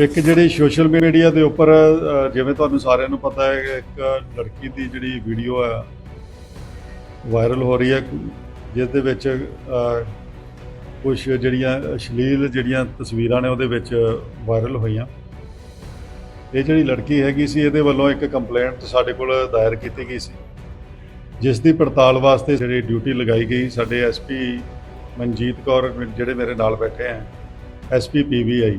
ਇੱਕ ਜਿਹੜੀ social media ਦੇ ਉੱਪਰ ਜਿਵੇਂ ਤੁਹਾਨੂੰ ਸਾਰਿਆਂ ਨੂੰ ਪਤਾ ਹੈ, ਇੱਕ ਲੜਕੀ ਦੀ ਜਿਹੜੀ ਵੀਡੀਓ ਹੈ ਵਾਇਰਲ ਹੋ ਰਹੀ ਹੈ, ਜਿਸ ਦੇ ਵਿੱਚ ਕੁਝ ਜਿਹੜੀਆਂ ਅਸ਼ਲੀਲ ਜਿਹੜੀਆਂ ਤਸਵੀਰਾਂ ਨੇ ਉਹਦੇ ਵਿੱਚ ਵਾਇਰਲ ਹੋਈਆਂ। ਇਹ ਜਿਹੜੀ ਲੜਕੀ ਹੈਗੀ ਸੀ, ਇਹਦੇ ਵੱਲੋਂ ਇੱਕ ਕੰਪਲੇਂਟ ਸਾਡੇ ਕੋਲ ਦਾਇਰ ਕੀਤੀ ਗਈ ਸੀ। ਜਿਸ ਦੀ ਪੜਤਾਲ ਵਾਸਤੇ ਜਿਹੜੀ ਡਿਊਟੀ ਲਗਾਈ ਗਈ, ਸਾਡੇ ਐਸਪੀ ਮਨਜੀਤ ਕੌਰ, ਜਿਹੜੇ ਮੇਰੇ ਨਾਲ ਬੈਠੇ ਆ ਐਸਪੀ ਪੀਵੀਆਈ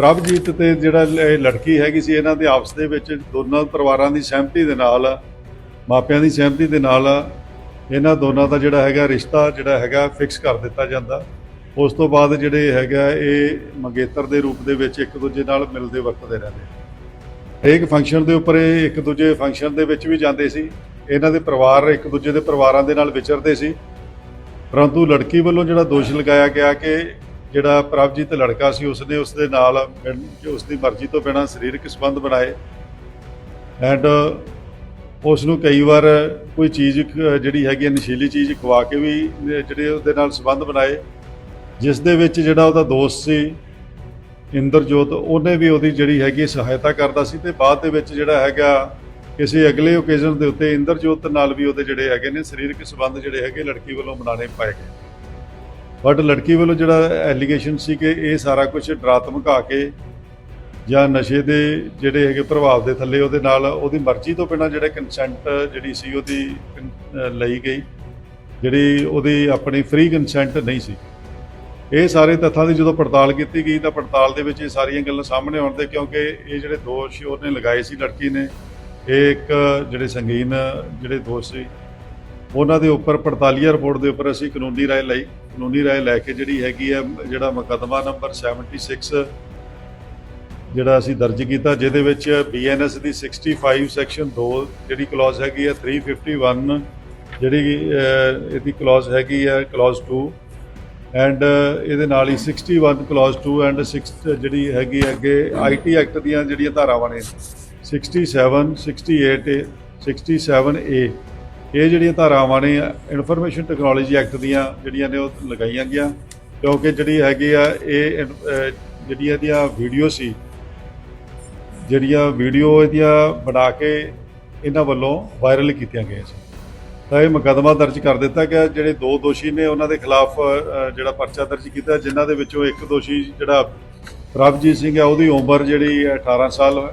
ਪ੍ਰਭਜੀਤ ਤੇ ਜਿਹੜਾ ਇਹ ਲੜਕੀ ਹੈਗੀ ਸੀ, ਇਹਨਾਂ ਦੇ ਆਪਸ ਦੇ ਵਿੱਚ ਦੋਨਾਂ ਪਰਿਵਾਰਾਂ ਦੀ ਸਹਿਮਤੀ ਦੇ ਨਾਲ, ਮਾਪਿਆਂ ਦੀ ਸਹਿਮਤੀ ਦੇ ਨਾਲ, ਇਹਨਾਂ ਦੋਨਾਂ ਦਾ ਜਿਹੜਾ ਹੈਗਾ ਰਿਸ਼ਤਾ ਜਿਹੜਾ ਹੈਗਾ ਫਿਕਸ ਕਰ ਦਿੱਤਾ ਜਾਂਦਾ। ਉਸ ਤੋਂ ਬਾਅਦ ਜਿਹੜੇ ਹੈਗਾ ਇਹ ਮੰਗੇਤਰ ਦੇ ਰੂਪ ਦੇ ਵਿੱਚ ਇੱਕ ਦੂਜੇ ਨਾਲ ਮਿਲਦੇ ਵਰਤਦੇ ਰਹਿੰਦੇ ਹਰੇਕ ਫੰਕਸ਼ਨ ਦੇ ਉੱਪਰ ਇਹ ਇੱਕ ਦੂਜੇ ਫੰਕਸ਼ਨ ਦੇ ਵਿੱਚ ਵੀ ਜਾਂਦੇ ਸੀ। ਇਹਨਾਂ ਦੇ ਪਰਿਵਾਰ ਇੱਕ ਦੂਜੇ ਦੇ ਪਰਿਵਾਰਾਂ ਦੇ ਨਾਲ ਵਿਚਰਦੇ ਸੀ। ਪਰੰਤੂ ਲੜਕੀ ਵੱਲੋਂ ਜਿਹੜਾ ਦੋਸ਼ ਲਗਾਇਆ ਗਿਆ ਕਿ ਜਿਹੜਾ ਪ੍ਰਭਜੀਤ ਲੜਕਾ ਸੀ, ਉਸਨੇ ਉਸ ਦੇ ਨਾਲ ਬਿਨ- ਉਸ ਦੀ ਮਰਜ਼ੀ ਤੋਂ ਬਿਨਾਂ ਸਰੀਰਕ ਸੰਬੰਧ ਬਣਾਏ। ਐਂਡ ਉਸ ਨੂੰ ਕਈ ਵਾਰ ਕੋਈ ਚੀਜ਼ ਜਿਹੜੀ ਹੈਗੀ ਹੈ ਨਸ਼ੀਲੀ ਚੀਜ਼ ਖਵਾ ਕੇ ਵੀ, ਜਿਹੜੇ ਉਹਦੇ ਨਾਲ ਸੰਬੰਧ ਬਣਾਏ। ਜਿਸ ਦੇ ਵਿੱਚ ਜਿਹੜਾ ਉਹਦਾ ਦੋਸਤ ਸੀ, ਇੰਦਰਜੋਤ, ਉਹਨੇ ਵੀ ਉਹਦੀ ਜਿਹੜੀ ਹੈਗੀ ਸਹਾਇਤਾ ਕਰਦਾ ਸੀ ਤੇ ਬਾਅਦ ਦੇ ਵਿੱਚ ਜਿਹੜਾ ਹੈਗਾ, ਕਿਸੇ ਅਗਲੇ ਓਕੇਜ਼ਨ ਦੇ ਉੱਤੇ ਇੰਦਰਜੋਤ ਨਾਲ ਵੀ ਉਹਦੇ ਜਿਹੜੇ ਹੈਗੇ ਨੇ ਸਰੀਰਕ ਸੰਬੰਧ ਜਿਹੜੇ ਹੈਗੇ ਲੜਕੀ ਵੱਲੋਂ ਬਣਾਣੇ ਪਾਏ ਗਏ। ਬਟ ਲੜਕੀ ਵੱਲੋਂ ਜਿਹੜਾ ਐਲੀਗੇਸ਼ਨ ਸੀ ਕਿ ਇਹ ਸਾਰਾ ਕੁਝ ਡਰਾ ਧਮਕਾ ਕੇ ਜਾਂ ਨਸ਼ੇ ਦੇ ਜਿਹੜੇ ਹੈਗੇ ਪ੍ਰਭਾਵ ਦੇ ਥੱਲੇ ਉਹਦੇ ਨਾਲ ਉਹਦੀ ਮਰਜ਼ੀ ਤੋਂ ਬਿਨਾਂ ਜਿਹੜੇ ਕੰਸੈਂਟ ਜਿਹੜੀ ਸੀ ਉਹਦੀ ਲਈ ਗਈ, ਜਿਹੜੀ ਉਹਦੀ ਆਪਣੀ ਫ੍ਰੀ ਕੰਸੈਂਟ ਨਹੀਂ ਸੀ। ਇਹ ਸਾਰੇ ਤੱਥਾਂ ਦੀ ਜਦੋਂ ਪੜਤਾਲ ਕੀਤੀ ਗਈ ਤਾਂ ਪੜਤਾਲ ਦੇ ਵਿੱਚ ਇਹ ਸਾਰੀਆਂ ਗੱਲਾਂ ਸਾਹਮਣੇ ਆਉਣ ਤੇ ਕਿਉਂਕਿ ਇਹ ਜਿਹੜੇ ਦੋਸ਼ ਉਹਨੇ ਲਗਾਏ ਸੀ ਲੜਕੀ ਨੇ, ਇਹ ਇੱਕ ਜਿਹੜੇ ਸੰਗੀਨ ਜਿਹੜੇ ਦੋਸ਼ ਸੀ ਉਹਨਾਂ ਦੇ ਉੱਪਰ ਪੜਤਾਲੀਆ ਰਿਪੋਰਟ ਦੇ ਉੱਪਰ ਅਸੀਂ ਕਾਨੂੰਨੀ ਰਾਏ ਲਈ, ਕਾਨੂੰਨੀ ਰਾਏ ਲੈ ਕੇ ਜਿਹੜੀ ਹੈਗੀ ਹੈ, ਜਿਹੜਾ ਮੁਕੱਦਮਾ ਨੰਬਰ 76 ਜਿਹੜਾ ਅਸੀਂ ਦਰਜ ਕੀਤਾ, ਜਿਹਦੇ ਵਿੱਚ ਬੀਐਨਐਸ ਦੀ 65 ਸੈਕਸ਼ਨ 2 ਜਿਹੜੀ ਕਲੌਜ਼ ਹੈਗੀ ਹੈ 351 ਜਿਹੜੀ ਇਹਦੀ ਕਲੌਜ਼ ਹੈਗੀ ਹੈ ਕਲੌਜ਼ 2 ਐਂਡ ਇਹਦੇ ਨਾਲ ਹੀ 61 ਕਲੌਜ਼ 2 ਐਂਡ 6 ਜਿਹੜੀ ਹੈਗੀ ਹੈ ਅੱਗੇ ਆਈਟੀ ਐਕਟ ਦੀਆਂ ਜਿਹੜੀਆਂ ਧਾਰਾਵਾਂ ਨੇ 67 68 67 ਏ ਇਹ ਜਿਹੜੀਆਂ ਧਾਰਾਵਾਂ ਨੇ ਇਨਫੋਰਮੇਸ਼ਨ ਟੈਕਨੋਲੋਜੀ ਐਕਟ ਦੀਆਂ ਜਿਹੜੀਆਂ ਨੇ ਉਹ ਲਗਾਈਆਂ ਗਿਆ ਕਿਉਂਕਿ ਜਿਹੜੀ ਹੈਗੀ ਆ, ਇਹ ਜਿਹੜੀਆਂ ਇਹਦੀਆਂ ਵੀਡੀਓ ਸੀ, ਜਿਹੜੀਆਂ ਵੀਡੀਓ ਇਹਦੀਆਂ ਬਣਾ ਕੇ ਇਹਨਾਂ ਵੱਲੋਂ ਵਾਇਰਲ ਕੀਤੀਆਂ ਗਈਆਂ ਸੀ। ਤਾਂ ਇਹ ਮੁਕੱਦਮਾ ਦਰਜ ਕਰ ਦਿੱਤਾ ਗਿਆ, ਜਿਹੜੇ ਦੋ ਦੋਸ਼ੀ ਨੇ ਉਹਨਾਂ ਦੇ ਖਿਲਾਫ ਜਿਹੜਾ ਪਰਚਾ ਦਰਜ ਕੀਤਾ, ਜਿਨ੍ਹਾਂ ਦੇ ਵਿੱਚੋਂ ਇੱਕ ਦੋਸ਼ੀ ਜਿਹੜਾ ਪ੍ਰਭਜੀਤ ਸਿੰਘ ਹੈ ਉਹਦੀ ਉਮਰ ਜਿਹੜੀ ਹੈ 18 ਸਾਲ ਹੈ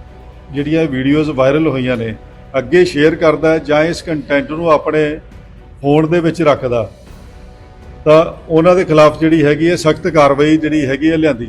ਜਿਹੜੀਆਂ ਵੀਡੀਓਜ਼ ਵਾਇਰਲ ਹੋਈਆਂ ਨੇ, ਅੱਗੇ ਸ਼ੇਅਰ ਕਰਦਾ ਜਾਂ ਇਸ ਕੰਟੈਂਟ ਨੂੰ ਆਪਣੇ ਫੋਨ ਦੇ ਵਿੱਚ ਰੱਖਦਾ, ਤਾਂ ਉਹਨਾਂ ਦੇ ਖਿਲਾਫ ਜਿਹੜੀ ਹੈਗੀ ਹੈ ਸਖਤ ਕਾਰਵਾਈ ਜਿਹੜੀ ਹੈਗੀ ਹੈ ਲਿਆਂਦੀ